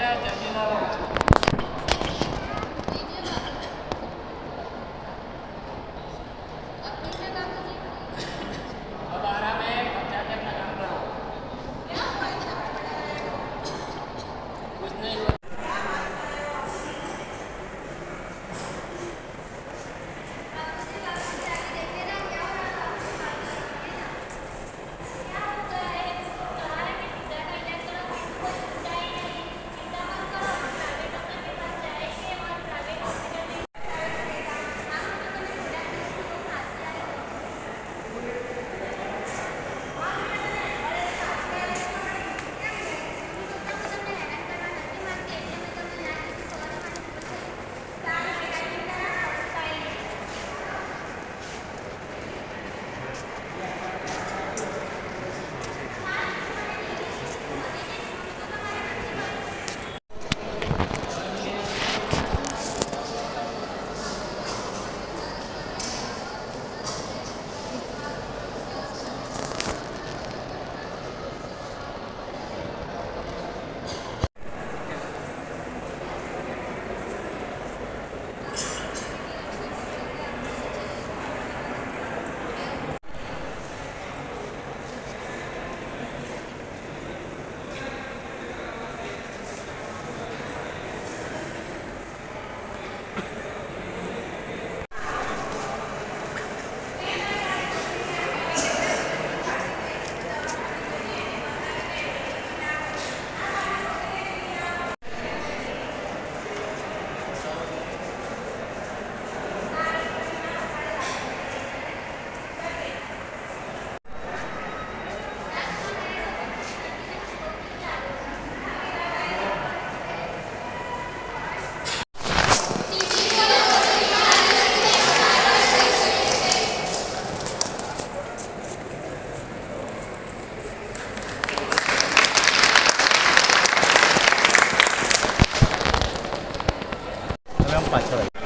передача фіналу. Yapma şöyle.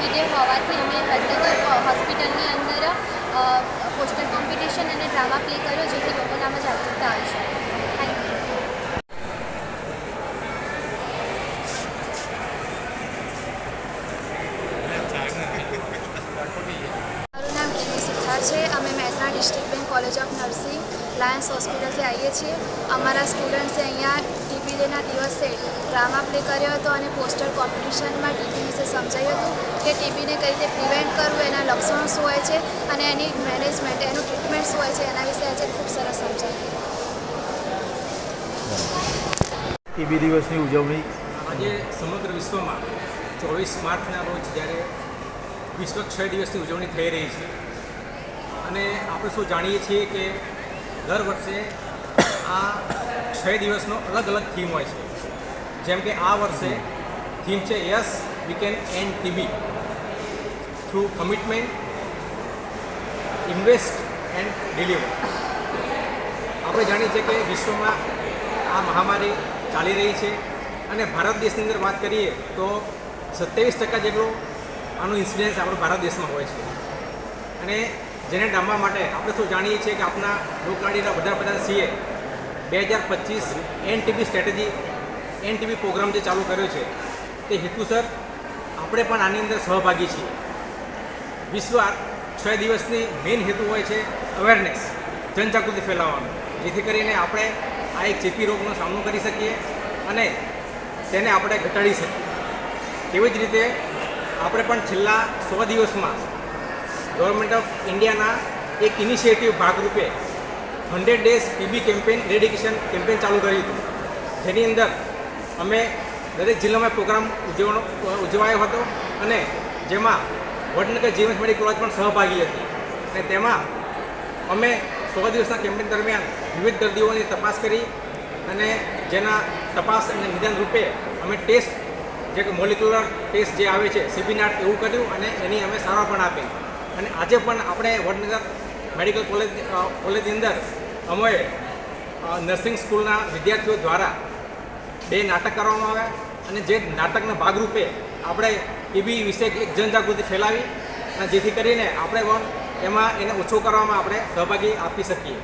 Day હોવાથી અમે હદનગર હોસ્પિટલની અંદર પોસ્ટર કોમ્પિટિશન અને ડ્રામા પ્લે કર્યો, જેથી લોકોનામાં જાગૃતતા આવી શકે. લાયન્સ હોસ્પિટલથી આવીએ છીએ. અમારા સ્ટુડન્ટ્સે અહીંયા ટીબી ડેના દિવસે ડ્રામા પ્લે કર્યો હતો અને પોસ્ટર કોમ્પિટિશનમાં ટીબી વિશે સમજાયું હતું કે ટીબીને કઈ રીતે પ્રિવેન્ટ કરવું એના લક્ષણો શું હોય છે અને એની મેનેજમેન્ટ એનું ટ્રીટમેન્ટ શું હોય છે એના વિશે આજે ખૂબ સરસ સમજાયું. ટીબી દિવસની ઉજવણી. આજે સમગ્ર વિશ્વમાં ચોવીસ માર્ચના રોજ જ્યારે વિશ્વ ક્ષય દિવસની ઉજવણી થઈ રહી છે. અને આપણે શું જાણીએ છીએ કે દર વર્ષે આ છ દિવસનો અલગ અલગ થીમ હોય છે. જેમ કે આ વર્ષે થીમ છે yes, we can end TB through commitment, invest and deliver. આપણે જાણીએ છીએ કે વિશ્વમાં આ મહામારી ચાલી રહી છે અને ભારત દેશની અંદર વાત કરીએ તો સત્યાવીસ ટકા જેટલો આનો ઇન્સિડન્સ આપણો ભારત દેશમાં હોય છે. અને જેને ડામવા માટે આપણે શું જાણીએ છીએ કે આપણા લોકલાડીના વડાપ્રધાન સીએ બે હજાર પચીસ એનટીબી સ્ટ્રેટેજી એનટીબી પ્રોગ્રામ જે ચાલુ કર્યો છે, તે હેતુસર આપણે પણ આની અંદર સહભાગી છીએ. વિશ્વ છ દિવસની મેઇન હેતુ હોય છે અવેરનેસ જનજાગૃતિ ફેલાવવાનો. જેથી કરીને આપણે આ એક ચેપી રોગનો સામનો કરી શકીએ અને તેને આપણે ઘટાડી શકીએ. તેવી જ રીતે આપણે પણ છેલ્લા સો દિવસમાં ગવર્મેન્ટ ઓફ ઇન્ડિયાના એક ઇનિશિયેટિવ ભાગરૂપે hundred days TB campaign eradication campaign ચાલુ કર્યું હતું. જેની અંદર અમે દરેક જિલ્લામાં પ્રોગ્રામ ઉજવવાનો ઉજવાયો હતો અને જેમાં વડનગર જીવન મેડિકલ કોલેજ પણ સહભાગી હતી. અને તેમાં અમે સો દિવસના કેમ્પેન દરમિયાન વિવિધ દર્દીઓની તપાસ કરી અને જેના તપાસ અને નિદાન રૂપે અમે ટેસ્ટ જે મોલિક્યુલર ટેસ્ટ જે આવે છે સીબીનાટ એવું કર્યું અને એની અમે સારવાર પણ આપી. અને આજે પણ આપણે વડનગર મેડિકલ કોલેજ કોલેજની અંદર અમે નર્સિંગ સ્કૂલના વિદ્યાર્થીઓ દ્વારા બે નાટક કરવામાં આવ્યા અને જે નાટકના ભાગરૂપે આપણે ટીબી વિશે એક જનજાગૃતિ ફેલાવી અને જેથી કરીને આપણે પણ એમાં એને ઓછો કરવામાં આપણે સહભાગી આપી શકીએ.